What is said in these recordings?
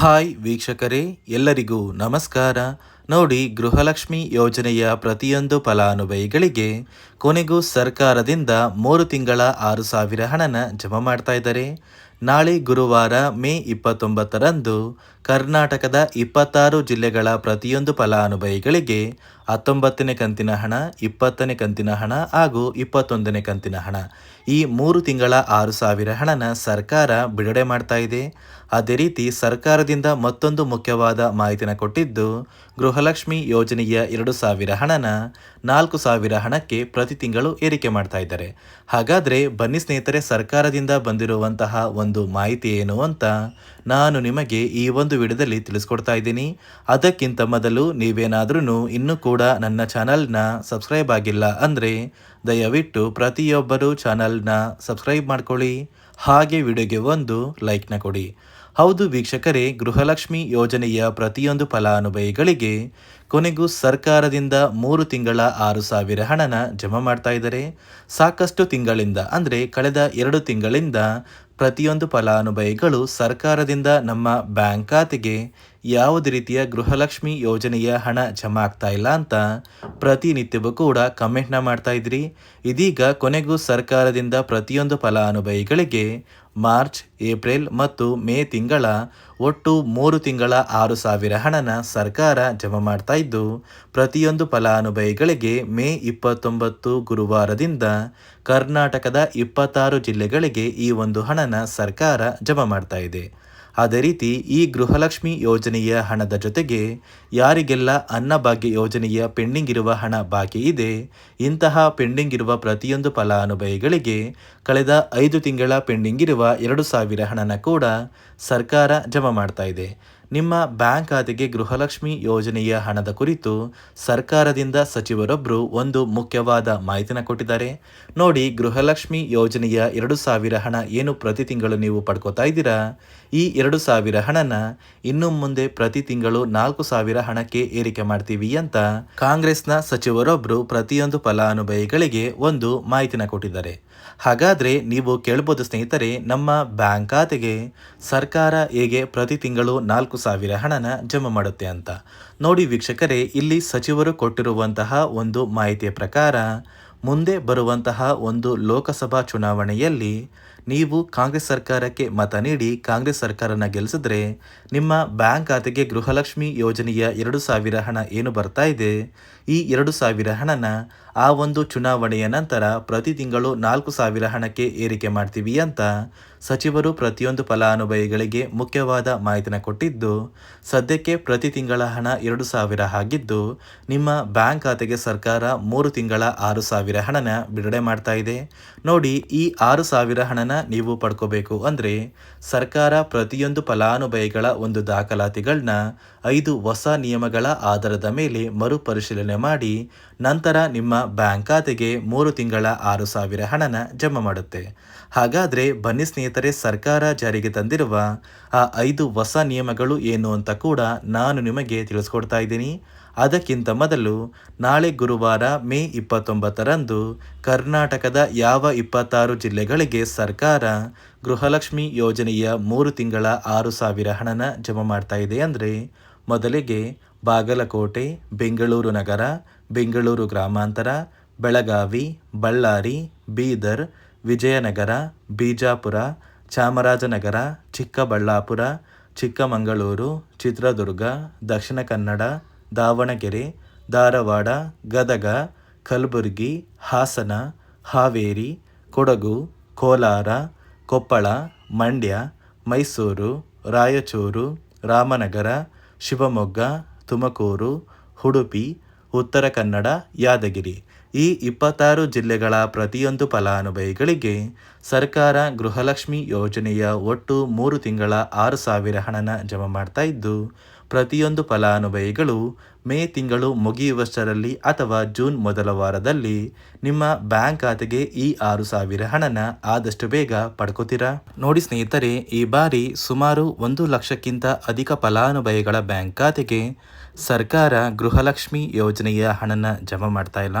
Hi ವೀಕ್ಷಕರೇ, ಎಲ್ಲರಿಗೂ ನಮಸ್ಕಾರ. ನೋಡಿ, ಗೃಹಲಕ್ಷ್ಮಿ ಯೋಜನೆಯ ಪ್ರತಿಯೊಂದು ಫಲಾನುಭವಿಗಳಿಗೆ ಕೊನೆಗೂ ಸರ್ಕಾರದಿಂದ ಮೂರು ತಿಂಗಳ ಆರು ಸಾವಿರ ಹಣನ ಜಮಾ ಮಾಡ್ತಾ ಇದ್ದಾರೆ. ನಾಳೆ ಗುರುವಾರ ಮೇ ಇಪ್ಪತ್ತೊಂಬತ್ತರಂದು ಕರ್ನಾಟಕದ ಇಪ್ಪತ್ತಾರು ಜಿಲ್ಲೆಗಳ ಪ್ರತಿಯೊಂದು ಫಲಾನುಭವಿಗಳಿಗೆ ಹತ್ತೊಂಬತ್ತನೇ ಕಂತಿನ ಹಣ, ಇಪ್ಪತ್ತನೇ ಕಂತಿನ ಹಣ ಹಾಗೂ ಇಪ್ಪತ್ತೊಂದನೇ ಕಂತಿನ ಹಣ. ಈ ಮೂರು ತಿಂಗಳ ಆರು ಸಾವಿರ ಹಣನ ಸರ್ಕಾರ ಬಿಡುಗಡೆ ಮಾಡ್ತಾ ಇದೆ. ಅದೇ ರೀತಿ ಸರ್ಕಾರದಿಂದ ಮತ್ತೊಂದು ಮುಖ್ಯವಾದ ಮಾಹಿತಿನ ಕೊಟ್ಟಿದ್ದು, ಗೃಹಲಕ್ಷ್ಮಿ ಯೋಜನೆಯ ಎರಡು ಸಾವಿರ ಹಣನ ನಾಲ್ಕು ಸಾವಿರ ಹಣಕ್ಕೆ ಪ್ರತಿ ತಿಂಗಳು ಏರಿಕೆ ಮಾಡ್ತಾ ಇದ್ದಾರೆ. ಹಾಗಾದರೆ ಬನ್ನಿ ಸ್ನೇಹಿತರೆ, ಸರ್ಕಾರದಿಂದ ಬಂದಿರುವಂತಹ ಒಂದು ಮಾಹಿತಿ ಏನು ಅಂತ ನಾನು ನಿಮಗೆ ಈ ಒಂದು ವಿಡಿಯೋದಲ್ಲಿ ತಿಳಿಸ್ಕೊಡ್ತಾ ಇದ್ದೀನಿ. ಅದಕ್ಕಿಂತ ಮೊದಲು ನೀವೇನಾದ್ರೂ ಇನ್ನೂ ಕೂಡ ನನ್ನ ಚಾನಲ್ನ ಸಬ್ಸ್ಕ್ರೈಬ್ ಆಗಿಲ್ಲ ಅಂದರೆ ದಯವಿಟ್ಟು ಪ್ರತಿಯೊಬ್ಬರು ಚಾನಲ್ನ ಸಬ್ಸ್ಕ್ರೈಬ್ ಮಾಡ್ಕೊಳ್ಳಿ. ಹಾಗೆ ವಿಡಿಯೋಗೆ ಒಂದು ಲೈಕ್ನ ಕೊಡಿ. ಹೌದು ವೀಕ್ಷಕರೇ, ಗೃಹಲಕ್ಷ್ಮಿ ಯೋಜನೆಯ ಪ್ರತಿಯೊಂದು ಫಲಾನುಭವಿಗಳಿಗೆ ಕೊನೆಗೂ ಸರ್ಕಾರದಿಂದ ಮೂರು ತಿಂಗಳ ಆರು ಸಾವಿರ ಹಣನ ಜಮಾ ಮಾಡ್ತಾ ಇದ್ದಾರೆ. ಸಾಕಷ್ಟು ತಿಂಗಳಿಂದ, ಅಂದರೆ ಕಳೆದ ಎರಡು ತಿಂಗಳಿಂದ ಪ್ರತಿಯೊಂದು ಫಲಾನುಭವಿಗಳು ಸರ್ಕಾರದಿಂದ ನಮ್ಮ ಬ್ಯಾಂಕ್ ಖಾತೆಗೆ ಯಾವುದೇ ರೀತಿಯ ಗೃಹಲಕ್ಷ್ಮಿ ಯೋಜನೆಯ ಹಣ ಜಮಾ ಆಗ್ತಾ ಇಲ್ಲ ಅಂತ ಪ್ರತಿನಿತ್ಯವೂ ಕೂಡ ಕಮೆಂಟ್ನ ಮಾಡ್ತಾ ಇದ್ರಿ. ಇದೀಗ ಕೊನೆಗೂ ಸರ್ಕಾರದಿಂದ ಪ್ರತಿಯೊಂದು ಫಲಾನುಭವಿಗಳಿಗೆ ಮಾರ್ಚ್, ಏಪ್ರಿಲ್ ಮತ್ತು ಮೇ ತಿಂಗಳ ಒಟ್ಟು ಮೂರು ತಿಂಗಳ ಆರು ಸಾವಿರ ಹಣನ ಸರ್ಕಾರ ಜಮಾ ಮಾಡ್ತಾ ಇದ್ದು, ಪ್ರತಿಯೊಂದು ಫಲಾನುಭವಿಗಳಿಗೆ ಮೇ ಇಪ್ಪತ್ತೊಂಬತ್ತು ಗುರುವಾರದಿಂದ ಕರ್ನಾಟಕದ ಇಪ್ಪತ್ತಾರು ಜಿಲ್ಲೆಗಳಿಗೆ ಈ ಒಂದು ಹಣನ ಸರ್ಕಾರ ಜಮಾ ಮಾಡ್ತಾ ಇದೆ. ಅದೇ ರೀತಿ ಈ ಗೃಹಲಕ್ಷ್ಮಿ ಯೋಜನೆಯ ಹಣದ ಜೊತೆಗೆ ಯಾರಿಗೆಲ್ಲ ಅನ್ನಭಾಗ್ಯ ಯೋಜನೆಯ ಪೆಂಡಿಂಗ್ ಇರುವ ಹಣ ಬಾಕಿ ಇದೆ, ಇಂತಹ ಪೆಂಡಿಂಗ್ ಇರುವ ಪ್ರತಿಯೊಂದು ಫಲಾನುಭವಿಗಳಿಗೆ ಕಳೆದ ಐದು ತಿಂಗಳ ಪೆಂಡಿಂಗ್ ಇರುವ ಎರಡು ಸಾವಿರ ಹಣನ ಕೂಡ ಸರ್ಕಾರ ಜಮಾ ಮಾಡ್ತಾ ನಿಮ್ಮ ಬ್ಯಾಂಕ್ ಖಾತೆಗೆ ಗೃಹಲಕ್ಷ್ಮಿ ಯೋಜನೆಯ ಹಣದ ಕುರಿತು ಸರ್ಕಾರದಿಂದ ಸಚಿವರೊಬ್ಬರು ಒಂದು ಮುಖ್ಯವಾದ ಮಾಹಿತಿನ ಕೊಟ್ಟಿದ್ದಾರೆ. ನೋಡಿ, ಗೃಹಲಕ್ಷ್ಮಿ ಯೋಜನೆಯ ಎರಡು ಸಾವಿರ ಹಣ ಏನು ಪ್ರತಿ ತಿಂಗಳು ನೀವು ಪಡ್ಕೋತಾ ಇದ್ದೀರಾ? ಈ ಎರಡು ಸಾವಿರ ಹಣನ ಇನ್ನು ಮುಂದೆ ಪ್ರತಿ ತಿಂಗಳು ನಾಲ್ಕು ಸಾವಿರ ಹಣಕ್ಕೆ ಏರಿಕೆ ಮಾಡ್ತೀವಿ ಅಂತ ಕಾಂಗ್ರೆಸ್ನ ಸಚಿವರೊಬ್ಬರು ಪ್ರತಿಯೊಂದು ಫಲಾನುಭವಿಗಳಿಗೆ ಒಂದು ಮಾಹಿತಿನ ಕೊಟ್ಟಿದ್ದಾರೆ. ಹಾಗಾದರೆ ನೀವು ಕೇಳ್ಬೋದು ಸ್ನೇಹಿತರೆ, ನಮ್ಮ ಬ್ಯಾಂಕ್ ಖಾತೆಗೆ ಸರ್ಕಾರ ಹೇಗೆ ಪ್ರತಿ ತಿಂಗಳು ನಾಲ್ಕು ಸಾವಿರ ಹಣನ ಜಮಾ ಮಾಡುತ್ತೆ ಅಂತ. ನೋಡಿ ವೀಕ್ಷಕರೇ, ಇಲ್ಲಿ ಸಚಿವರು ಕೊಟ್ಟಿರುವಂತಹ ಒಂದು ಮಾಹಿತಿಯ ಪ್ರಕಾರ, ಮುಂದೆ ಬರುವಂತಹ ಒಂದು ಲೋಕಸಭಾ ಚುನಾವಣೆಯಲ್ಲಿ ನೀವು ಕಾಂಗ್ರೆಸ್ ಸರ್ಕಾರಕ್ಕೆ ಮತ ನೀಡಿ ಕಾಂಗ್ರೆಸ್ ಸರ್ಕಾರನ ಗೆಲ್ಲಿಸಿದ್ರೆ ನಿಮ್ಮ ಬ್ಯಾಂಕ್ ಖಾತೆಗೆ ಗೃಹಲಕ್ಷ್ಮಿ ಯೋಜನೆಯ ಎರಡು ಸಾವಿರ ಹಣ ಏನು ಬರ್ತಾ ಇದೆ? ಈ ಎರಡು ಸಾವಿರ ಹಣನ ಆ ಒಂದು ಚುನಾವಣೆಯ ನಂತರ ಪ್ರತಿ ತಿಂಗಳು ನಾಲ್ಕು ಸಾವಿರ ಹಣಕ್ಕೆ ಏರಿಕೆ ಮಾಡ್ತೀವಿ ಅಂತ ಸಚಿವರು ಪ್ರತಿಯೊಂದು ಫಲಾನುಭವಿಗಳಿಗೆ ಮುಖ್ಯವಾದ ಮಾಹಿತಿನ ಕೊಟ್ಟಿದ್ದು, ಸದ್ಯಕ್ಕೆ ಪ್ರತಿ ತಿಂಗಳ ಹಣ ಎರಡು ಸಾವಿರ ಆಗಿದ್ದು, ನಿಮ್ಮ ಬ್ಯಾಂಕ್ ಖಾತೆಗೆ ಸರ್ಕಾರ ಮೂರು ತಿಂಗಳ ಆರು ಸಾವಿರ ಹಣನ ಬಿಡುಗಡೆ ಮಾಡ್ತಾ ಇದೆ. ನೋಡಿ, ಈ ಆರು ಸಾವಿರ ಹಣನ ನೀವು ಪಡ್ಕೋಬೇಕು ಅಂದರೆ ಸರ್ಕಾರ ಪ್ರತಿಯೊಂದು ಫಲಾನುಭವಿಗಳ ಒಂದು ದಾಖಲಾತಿಗಳನ್ನ ಐದು ಹೊಸ ನಿಯಮಗಳ ಆಧಾರದ ಮೇಲೆ ಮರುಪರಿಶೀಲನೆ ಮಾಡಿ ನಂತರ ನಿಮ್ಮ ಬ್ಯಾಂಕ್ ಖಾತೆಗೆ ಮೂರು ತಿಂಗಳ ಆರು ಸಾವಿರ ಹಣನ ಜಮಾ ಮಾಡುತ್ತೆ. ಹಾಗಾದರೆ ಬನ್ನಿ ಸ್ನೇಹಿತರೆ, ಸರ್ಕಾರ ಜಾರಿಗೆ ತಂದಿರುವ ಆ ಐದು ಹೊಸ ನಿಯಮಗಳು ಏನು ಅಂತ ಕೂಡ ನಾನು ನಿಮಗೆ ತಿಳಿಸ್ಕೊಡ್ತಾ ಇದ್ದೀನಿ. ಅದಕ್ಕಿಂತ ಮೊದಲು ನಾಳೆ ಗುರುವಾರ ಮೇ ಇಪ್ಪತ್ತೊಂಬತ್ತರಂದು ಕರ್ನಾಟಕದ ಯಾವ ಇಪ್ಪತ್ತಾರು ಜಿಲ್ಲೆಗಳಿಗೆ ಸರ್ಕಾರ ಗೃಹಲಕ್ಷ್ಮಿ ಯೋಜನೆಯ ಮೂರು ತಿಂಗಳ ಆರು ಸಾವಿರ ಹಣನ ಜಮಾ ಮಾಡ್ತಾ ಇದೆ ಅಂದರೆ ಮೊದಲಿಗೆ ಬಾಗಲಕೋಟೆ, ಬೆಂಗಳೂರು ನಗರ, ಬೆಂಗಳೂರು ಗ್ರಾಮಾಂತರ, ಬೆಳಗಾವಿ, ಬಳ್ಳಾರಿ, ಬೀದರ್, ವಿಜಯನಗರ, ಬಿಜಾಪುರ, ಚಾಮರಾಜನಗರ, ಚಿಕ್ಕಬಳ್ಳಾಪುರ, ಚಿಕ್ಕಮಗಳೂರು, ಚಿತ್ರದುರ್ಗ, ದಕ್ಷಿಣ ಕನ್ನಡ ದಾವಣಗೆರೆ, ಧಾರವಾಡ, ಗದಗ, ಕಲಬುರಗಿ, ಹಾಸನ, ಹಾವೇರಿ, ಕೊಡಗು, ಕೋಲಾರ, ಕೊಪ್ಪಳ, ಮಂಡ್ಯ, ಮೈಸೂರು, ರಾಯಚೂರು, ರಾಮನಗರ, ಶಿವಮೊಗ್ಗ, ತುಮಕೂರು, ಉಡುಪಿ, ಉತ್ತರ ಕನ್ನಡ, ಯಾದಗಿರಿ. ಈ ಇಪ್ಪತ್ತಾರು ಜಿಲ್ಲೆಗಳ ಪ್ರತಿಯೊಂದು ಫಲಾನುಭವಿಗಳಿಗೆ ಸರ್ಕಾರ ಗೃಹಲಕ್ಷ್ಮಿ ಯೋಜನೆಯ ಒಟ್ಟು ಮೂರು ತಿಂಗಳ ಆರು ಸಾವಿರ ಹಣನ ಜಮಾ ಮಾಡ್ತಾ ಇದ್ದು ಪ್ರತಿಯೊಂದು ಫಲಾನುಭವಿಗಳು ಮೇ ತಿಂಗಳು ಮುಗಿಯುವಷ್ಟರಲ್ಲಿ ಅಥವಾ ಜೂನ್ ಮೊದಲ ವಾರದಲ್ಲಿ ನಿಮ್ಮ ಬ್ಯಾಂಕ್ ಖಾತೆಗೆ ಈ ಆರು ಸಾವಿರ ಹಣನ ಆದಷ್ಟು ಬೇಗ ಪಡ್ಕೋತೀರಾ? ನೋಡಿ ಸ್ನೇಹಿತರೆ, ಈ ಬಾರಿ ಸುಮಾರು ಒಂದು ಲಕ್ಷಕ್ಕಿಂತ ಅಧಿಕ ಫಲಾನುಭವಿಗಳ ಬ್ಯಾಂಕ್ ಖಾತೆಗೆ ಸರ್ಕಾರ ಗೃಹಲಕ್ಷ್ಮಿ ಯೋಜನೆಯ ಹಣನ ಜಮಾ ಮಾಡ್ತಾ ಇಲ್ಲ.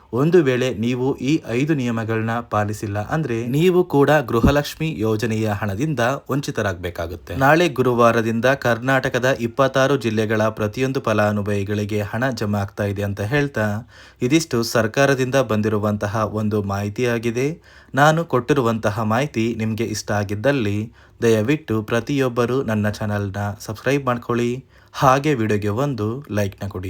ಒಂದು ವೇಳೆ ನೀವು ಈ ಐದು ನಿಯಮಗಳನ್ನ ಪಾಲಿಸಿಲ್ಲ ಅಂದ್ರೆ ನೀವು ಕೂಡ ಗೃಹಲಕ್ಷ್ಮಿ ಯೋಜನೆಯ ಹಣದಿಂದ ವಂಚಿತರಾಗಬೇಕಾಗುತ್ತೆ. ನಾಳೆ ಗುರುವಾರದಿಂದ ಕರ್ನಾಟಕದ ಇಪ್ಪತ್ತಾರು ಜಿಲ್ಲೆಗಳ ಪ್ರತಿಯೊಂದು ಫಲಾನುಭವಿಗಳಿಗೆ ಹಣ ಜಮಾ ಆಗ್ತಾ ಇದೆ ಅಂತ ಹೇಳ್ತಾ ಇದಿಷ್ಟು ಸರ್ಕಾರದಿಂದ ಬಂದಿರುವಂತಹ ಒಂದು ಮಾಹಿತಿಯಾಗಿದೆ. ನಾನು ಕೊಟ್ಟಿರುವಂತಹ ಮಾಹಿತಿ ನಿಮಗೆ ಇಷ್ಟ ಆಗಿದ್ದಲ್ಲಿ ದಯವಿಟ್ಟು ಪ್ರತಿಯೊಬ್ಬರು ನನ್ನ ಚಾನಲ್ನ ಸಬ್ಸ್ಕ್ರೈಬ್ ಮಾಡ್ಕೊಳ್ಳಿ. ಹಾಗೆ ವಿಡಿಯೋಗೆ ಒಂದು ಲೈಕ್ನ ಕೊಡಿ.